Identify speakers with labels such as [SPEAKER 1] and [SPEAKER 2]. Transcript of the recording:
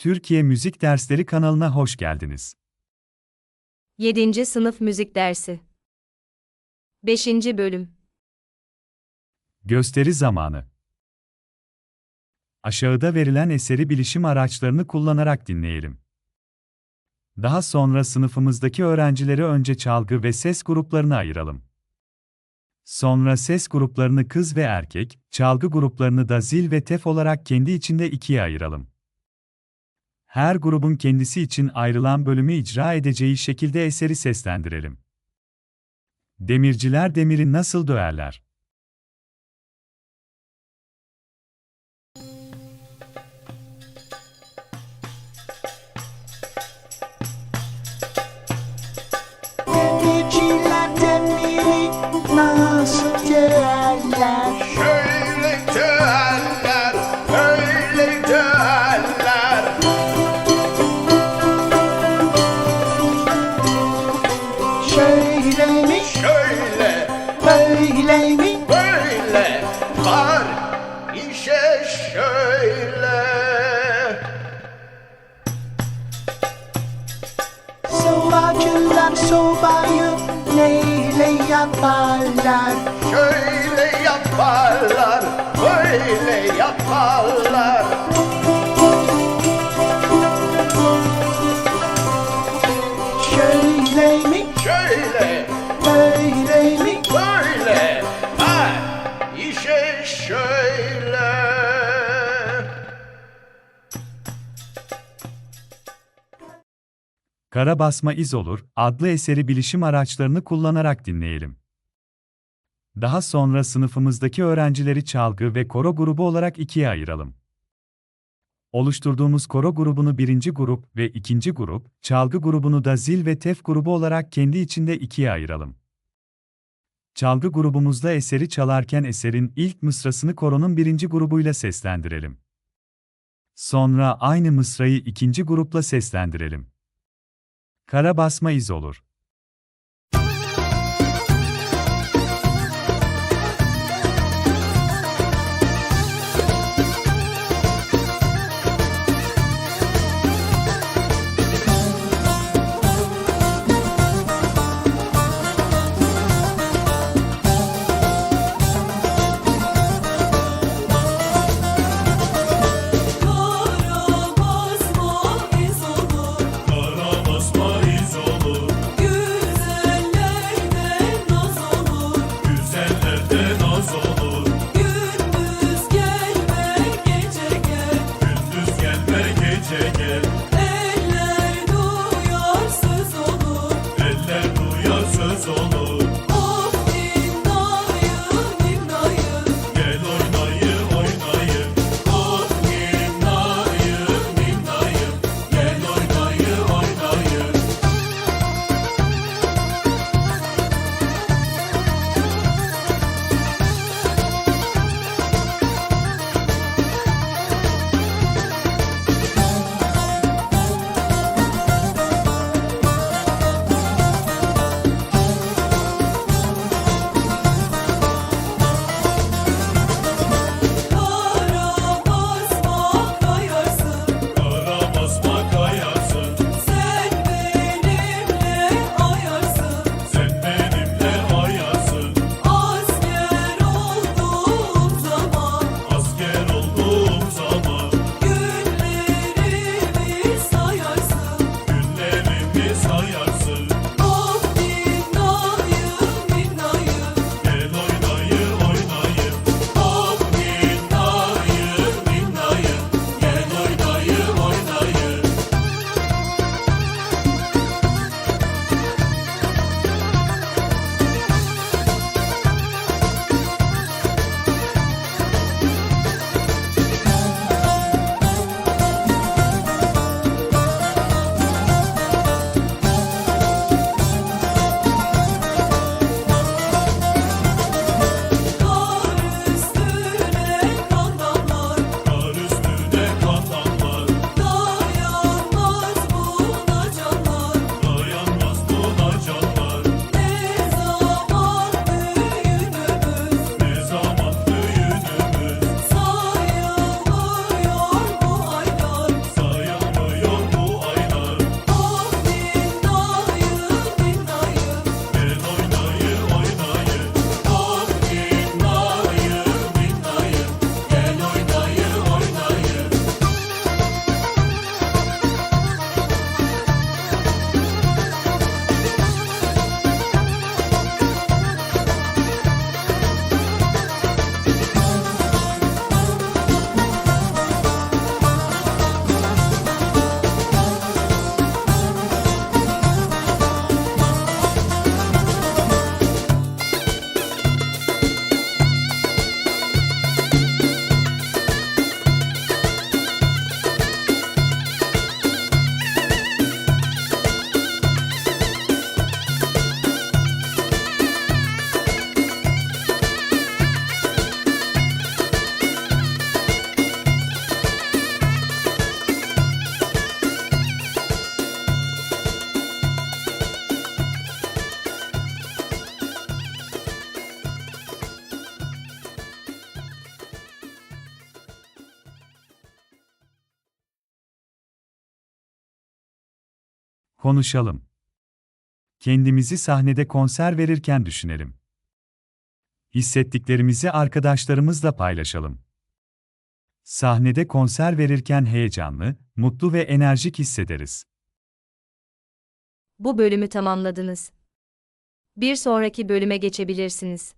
[SPEAKER 1] Türkiye Müzik Dersleri kanalına hoş geldiniz.
[SPEAKER 2] 7. Sınıf Müzik Dersi 5. Bölüm
[SPEAKER 1] Gösteri zamanı. Aşağıda verilen eseri bilişim araçlarını kullanarak dinleyelim. Daha sonra sınıfımızdaki öğrencileri önce çalgı ve ses gruplarına ayıralım. Sonra ses gruplarını kız ve erkek, çalgı gruplarını da zil ve tef olarak kendi içinde ikiye ayıralım. Her grubun kendisi için ayrılan bölümü icra edeceği şekilde eseri seslendirelim. Demirciler demiri nasıl döverler?
[SPEAKER 3] Sobacılar sobayı neyle yaparlar?
[SPEAKER 4] Şöyle yaparlar, böyle yaparlar.
[SPEAKER 3] Şöyle mi,
[SPEAKER 4] Şöyle,
[SPEAKER 3] böyle mi?
[SPEAKER 4] böyle var işe şöyle.
[SPEAKER 1] Kara basma iz olur adlı eseri bilişim araçlarını kullanarak dinleyelim. Daha sonra sınıfımızdaki öğrencileri çalgı ve koro grubu olarak ikiye ayıralım. Oluşturduğumuz koro grubunu birinci grup ve ikinci grup, çalgı grubunu da zil ve tef grubu olarak kendi içinde ikiye ayıralım. Çalgı grubumuzda eseri çalarken eserin ilk mısrasını koronun birinci grubuyla seslendirelim. Sonra aynı mısrayı ikinci grupla seslendirelim. Kara basma iz olur. Konuşalım. Kendimizi sahnede konser verirken düşünelim. Hissettiklerimizi arkadaşlarımızla paylaşalım. Sahnede konser verirken heyecanlı, mutlu ve enerjik hissederiz.
[SPEAKER 2] Bu bölümü tamamladınız. Bir sonraki bölüme geçebilirsiniz.